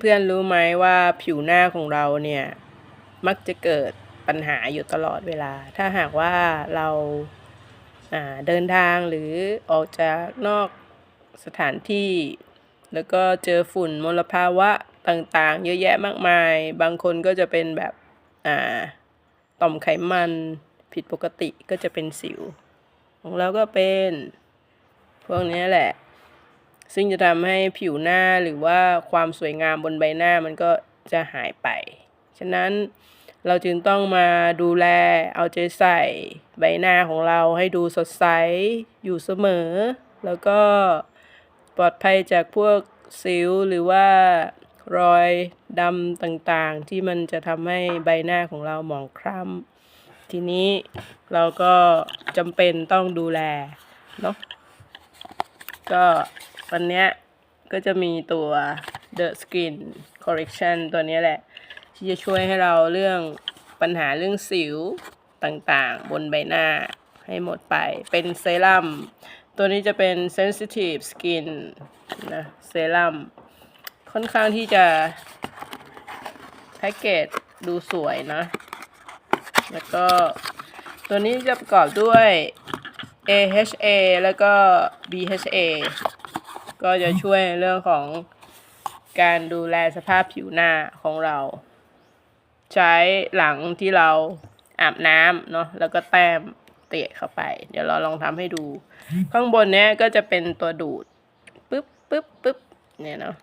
เพื่อนๆรู้ไหมว่าผิวหน้าของเราเนี่ยมักจะเกิดปัญหาอยู่ตลอดเวลา ถ้าหากว่าเราาเดินทางหรือออกจากนอกสถานที่ แล้วก็เจอฝุ่นมลภาวะต่างๆ เยอะแยะมากมาย บางคนก็จะเป็นแบบต่อมไขมันผิดปกติก็จะเป็นสิว ของเราก็เป็น พวกนี้แหละ ซึ่งจะทำให้ผิวหน้าหรือว่าความสวยงามบนใบหน้ามันก็จะหายไป ฉะนั้นเราจึงต้องมาดูแลเอาใจใส่ใบหน้าของเราให้ดูสดใสอยู่เสมอ แล้วก็ปลอดภัยจากพวกสิวหรือว่ารอยดำต่างๆ ที่มันจะทำให้ใบหน้าของเราหมองคล้ำทีนี้เราก็จำเป็นต้องดูแลเนาะก็ วันนี้ก็จะมีตัว The Skin Correction ตัวนี้แหละ ที่จะช่วยให้เราเรื่องปัญหาเรื่องสิวต่างๆ บนใบหน้าให้หมดไป เป็นเซรั่ม ตัวนี้จะเป็น Sensitive Skin นะเซรั่ม ค่อนข้างที่จะแพ็กเกจดูสวยนะ แล้วก็ตัวนี้จะประกอบด้วย AHA แล้วก็ BHA ก็จะช่วยเรื่องของการดูแลสภาพผิวหน้าของเรา ใช้หลังที่เราอาบน้ำเนาะแล้วก็แต้มเตะเข้าไป เดี๋ยวเราลองทำให้ดู ข้างบนเนี้ยก็จะเป็นตัวดูดปึ๊บปึ๊บปึ๊บเนี่ยเนาะ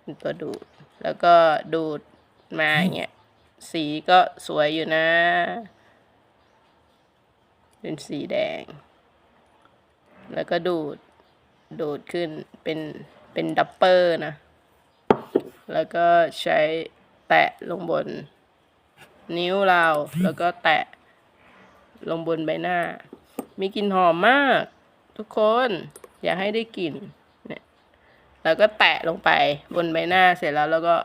เป็นตัวดูด แล้วก็ดูดมาอย่างเงี้ยสีก็สวยอยู่นะ เป็นสีแดง แล้วก็ดูด โดดขึ้นเป็นเป็นดับเปอร์นะ แล้วก็ใช้แตะลงบน นิ้วเราแล้วก็แตะลงบนใบหน้า มีกลิ่นหอมมาก ทุกคนอยากให้ได้กลิ่นเนี่ยแล้วก็แตะลงไปบนใบหน้าเสร็จแล้วแล้วก็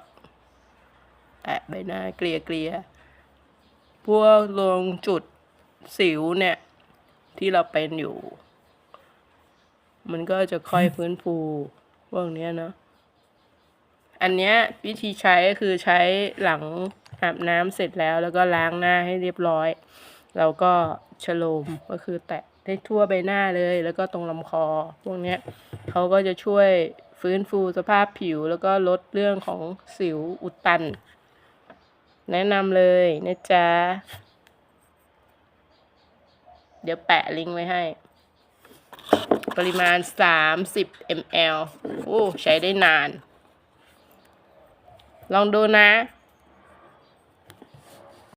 แตะใบหน้าเกลี่ยเกลี่ยพวกลงจุดสิวเนี่ย ที่เราเป็นอยู่ มันก็จะค่อยฟื้นฟูพวกเนี้ยเนาะอันเนี้ยวิธีใช้ก็คือใช้หลังอาบน้ำเสร็จแล้ว แล้วก็ล้างหน้าให้เรียบร้อย แล้วก็ชโลมก็คือแตะได้ทั่วใบหน้าเลย แล้วก็ตรงลำคอ พวกเนี้ยเขาก็จะช่วยฟื้นฟูสภาพผิว แล้วก็ลดเรื่องของสิวอุดตัน แนะนำเลยนะจ๊ะ เดี๋ยวแปะลิงก์ไว้ให้ ปริมาณ 30 ml โอ้ ใช้ได้นาน ลองดูนะ